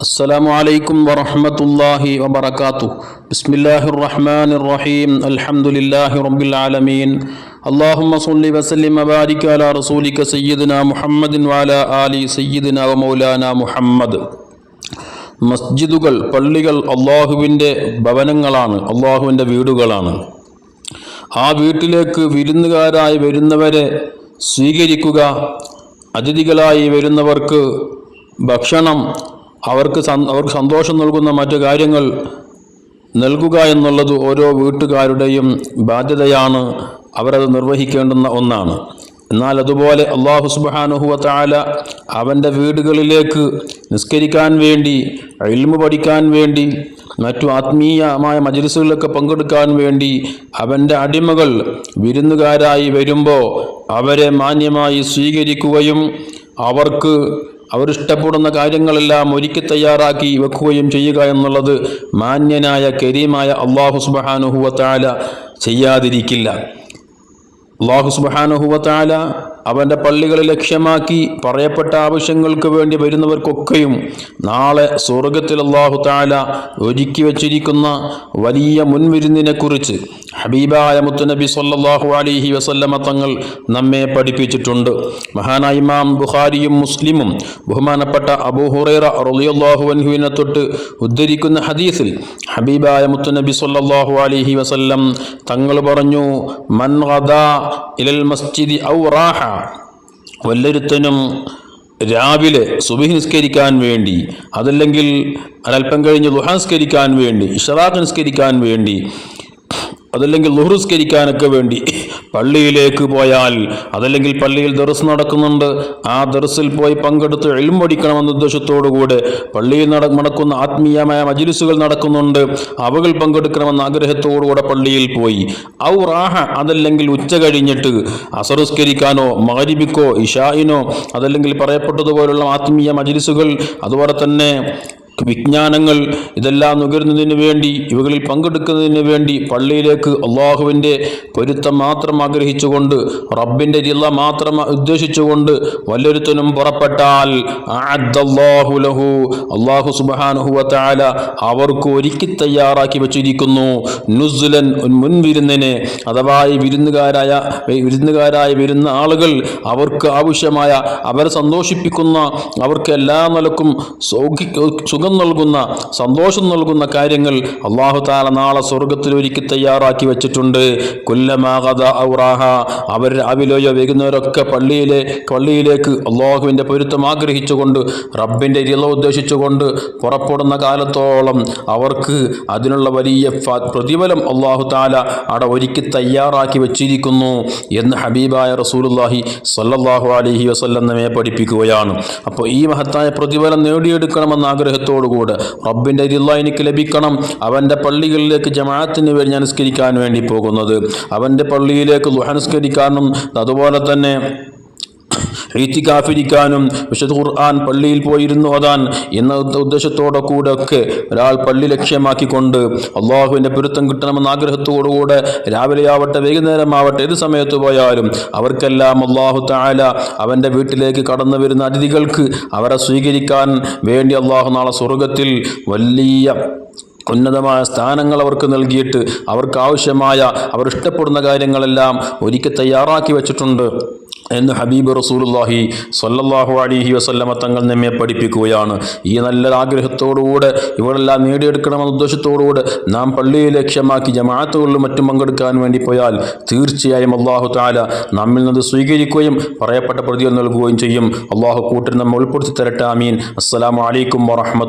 السلام عليكم ورحمة الله وبركاته بسم الله الرحمن الرحيم الحمد لله رب العالمين اللهم صل وسلم وبارك على رسولك سيدنا محمد وعلى آل سيدنا ومولانا محمد മസ്ജിദുകൾ പള്ളികൾ അള്ളാഹുവിൻ്റെ ഭവനങ്ങളാണ് അള്ളാഹുവിൻ്റെ വീടുകളാണ് ആ വീട്ടിലേക്ക് വിരുന്നുകാരായി വരുന്നവരെ സ്വീകരിക്കുക അതിഥികളായി വരുന്നവർക്ക് ഭക്ഷണം അവർക്ക് അവർക്ക് സന്തോഷം നൽകുന്ന മറ്റു കാര്യങ്ങൾ നൽകുക എന്നുള്ളത് ഓരോ വീട്ടുകാരുടെയും ബാധ്യതയാണ്. അവരത് നിർവഹിക്കേണ്ടുന്ന ഒന്നാണ്. എന്നാൽ അതുപോലെ അള്ളാഹു സുബാനുഹുവത്താല അവന്റെ വീടുകളിലേക്ക് നിസ്കരിക്കാൻ വേണ്ടി ഇൽമു പഠിക്കാൻ വേണ്ടി മറ്റു ആത്മീയമായ മജലിസുകളിലൊക്കെ പങ്കെടുക്കാൻ വേണ്ടി അവന്റെ അടിമകൾ വിരുന്നുകാരായി വരുമ്പോൾ അവരെ മാന്യമായി സ്വീകരിക്കുകയും അവർക്ക് അവരിഷ്ടപ്പെടുന്ന കാര്യങ്ങളെല്ലാം ഒരുക്കി തയ്യാറാക്കി വെക്കുകയും ചെയ്യുക എന്നുള്ളത് മാന്യനായ കരീമായ അള്ളാഹു സുബഹാനുഹുവത്താല താല ചെയ്യാതിരിക്കില്ല. അള്ളാഹു സുബഹാനുഹുവത്താല അവന്റെ പള്ളികളെ ലക്ഷ്യമാക്കി പറയപ്പെട്ട ആവശ്യങ്ങൾക്ക് വേണ്ടി വരുന്നവർക്കൊക്കെയും നാളെ സ്വർഗത്തിൽ അള്ളാഹു താല ഒരുക്കി വച്ചിരിക്കുന്ന വലിയ മുൻവിരുന്നിനെക്കുറിച്ച് ഹബീബായ മുത്തുനബി സല്ലാഹു അലിഹി വസല്ലമ തങ്ങൾ നമ്മെ പഠിപ്പിച്ചിട്ടുണ്ട്. മഹാനായ ഇമാം ബുഖാരിയും മുസ്ലിമും ബഹുമാനപ്പെട്ട അബൂഹുറൈറ റളിയല്ലാഹു അൻഹുവിനെ തൊട്ട് ഉദ്ധരിക്കുന്ന ഹദീസിൽ ഹബീബായ മുത്തുനബി സല്ലാഹു അലൈഹി വസല്ലം തങ്ങൾ പറഞ്ഞു മൻ ഇലൽ മസ്ജിദി ഔ റാഹ. വല്ലൊരുത്തനും രാവിലെ സുബഹി നിസ്കരിക്കാൻ വേണ്ടി അതല്ലെങ്കിൽ അല്പം കഴിഞ്ഞ് ദുഹ നിസ്കരിക്കാൻ വേണ്ടി ഇഷറാഖ് നിസ്കരിക്കാൻ വേണ്ടി അതല്ലെങ്കിൽ ലുഹ്റുസ്കരിക്കാനൊക്കെ വേണ്ടി പള്ളിയിലേക്ക് പോയാൽ അതല്ലെങ്കിൽ പള്ളിയിൽ ദർസ് നടക്കുന്നുണ്ട് ആ ദർസിൽ പോയി പങ്കെടുത്ത് എഴും പഠിക്കണമെന്ന ഉദ്ദേശത്തോടുകൂടെ പള്ളിയിൽ നട നടക്കുന്ന ആത്മീയമായ മജിലിസുകൾ നടക്കുന്നുണ്ട് അവകൾ പങ്കെടുക്കണമെന്ന ആഗ്രഹത്തോടുകൂടെ പള്ളിയിൽ പോയി. ഔ റാഹ അതല്ലെങ്കിൽ ഉച്ച കഴിഞ്ഞിട്ട് അസറുസ്കരിക്കാനോ മകരിബിക്കോ ഇഷായിനോ അതല്ലെങ്കിൽ പറയപ്പെട്ടതുപോലുള്ള ആത്മീയ മജിലിസുകൾ അതുപോലെ തന്നെ വിജ്ഞാനങ്ങൾ ഇതെല്ലാം നുകരുന്നതിന് വേണ്ടി ഇവകളിൽ പങ്കെടുക്കുന്നതിന് വേണ്ടി പള്ളിയിലേക്ക് അള്ളാഹുവിന്റെ പൊരുത്തം മാത്രം ആഗ്രഹിച്ചുകൊണ്ട് റബ്ബിന്റെ ജില്ല മാത്രം ഉദ്ദേശിച്ചുകൊണ്ട് വല്ലൊരുത്തനും പുറപ്പെട്ടാൽ ലഹു അള്ളാഹു സുബാനുഹുവല അവർക്ക് ഒരുക്കി തയ്യാറാക്കി വെച്ചിരിക്കുന്നു. നുസുലൻ മുൻവിരുന്നിനെ അഥവാ വിരുന്നുകാരായ വിരുന്നുകാരായി വരുന്ന ആളുകൾ അവർക്ക് ആവശ്യമായ അവരെ സന്തോഷിപ്പിക്കുന്ന അവർക്ക് എല്ലാ നിലക്കും സൗഖ്യ സുഖം നൽകുന്ന സന്തോഷം നൽകുന്ന കാര്യങ്ങൾ അള്ളാഹു താല നാളെ സ്വർഗത്തിൽ ഒരുക്കി തയ്യാറാക്കി വെച്ചിട്ടുണ്ട്. കൊല്ലമാകത ഔറാഹ. അവർ രാവിലെയോ വൈകുന്നവരൊക്കെ പള്ളിയിലെ പള്ളിയിലേക്ക് അള്ളാഹുവിന്റെ പൊരുത്തം ആഗ്രഹിച്ചുകൊണ്ട് റബ്ബിന്റെ ഇല ഉദ്ദേശിച്ചുകൊണ്ട് പുറപ്പെടുന്ന കാലത്തോളം അവർക്ക് അതിനുള്ള വലിയ പ്രതിഫലം അള്ളാഹു താല അവിടെ ഒരുക്കി തയ്യാറാക്കി വെച്ചിരിക്കുന്നു എന്ന് ഹബീബായ റസൂലുല്ലാഹി സല്ലാഹു അലൈഹി വസല്ലം നമ്മെ പഠിപ്പിക്കുകയാണ്. അപ്പോൾ ഈ മഹത്തായ പ്രതിഫലം നേടിയെടുക്കണമെന്ന ആഗ്രഹത്തോടുകൂടെ റബ്ബിന്റെ ഇതില്ല എനിക്ക് ലഭിക്കണം. അവന്റെ പള്ളികളിലേക്ക് ജമാഅത്തിന് വേണ്ടി ഞാൻ നിസ്കരിക്കാൻ വേണ്ടി പോകുന്നത്. അവന്റെ പള്ളിയിലേക്ക് ലുഹനസ്കരിക്കാനും അതുപോലെ തന്നെ ഈത്തിക്കാഫിരിക്കാനും വിശുദ്ധ ഖുർആൻ പള്ളിയിൽ പോയിരുന്നു ഓതാൻ എന്ന ഉദ്ദേശത്തോടെ കൂടെ ഒക്കെ ഒരാൾ പള്ളി ലക്ഷ്യമാക്കിക്കൊണ്ട് അള്ളാഹുവിന്റെ പൊരുത്തം കിട്ടണമെന്ന ആഗ്രഹത്തോടുകൂടെ രാവിലെയാവട്ടെ വൈകുന്നേരമാവട്ടെ ഏത് സമയത്ത് പോയാലും അവർക്കെല്ലാം അള്ളാഹു താല അവന്റെ വീട്ടിലേക്ക് കടന്നു വരുന്ന അതിഥികൾക്ക് അവരെ സ്വീകരിക്കാൻ വേണ്ടി അള്ളാഹു നാളെ സ്വർഗത്തിൽ വലിയ ഉന്നതമായ സ്ഥാനങ്ങൾ അവർക്ക് നൽകിയിട്ട് അവർക്ക് ആവശ്യമായ അവർ ഇഷ്ടപ്പെടുന്ന കാര്യങ്ങളെല്ലാം ഒരുക്കി തയ്യാറാക്കി വെച്ചിട്ടുണ്ട്. എന്ന് ഹബീബ് റസൂലുല്ലാഹി സല്ലാഹു അലിഹി വസല്ലമ തങ്ങൾ നമ്മെ പഠിപ്പിക്കുകയാണ്. ഈ നല്ല ആഗ്രഹത്തോടുകൂടെ ഇവരെല്ലാം നേടിയെടുക്കണമെന്ന ഉദ്ദേശത്തോടുകൂടെ നാം പള്ളിയെ ലക്ഷ്യമാക്കി ജമാഅത്തുകളിലും മറ്റും പങ്കെടുക്കാൻ വേണ്ടി പോയാൽ തീർച്ചയായും അള്ളാഹു താല നമ്മിൽ നിന്ന് സ്വീകരിക്കുകയും പറയപ്പെട്ട പ്രതികൾ നൽകുകയും ചെയ്യും. അള്ളാഹു കൂട്ടിൽ നമ്മൾ ഉൾപ്പെടുത്തി തരട്ടെ. അമീൻ അസ്സലാമു അലൈക്കും വറഹമത്തു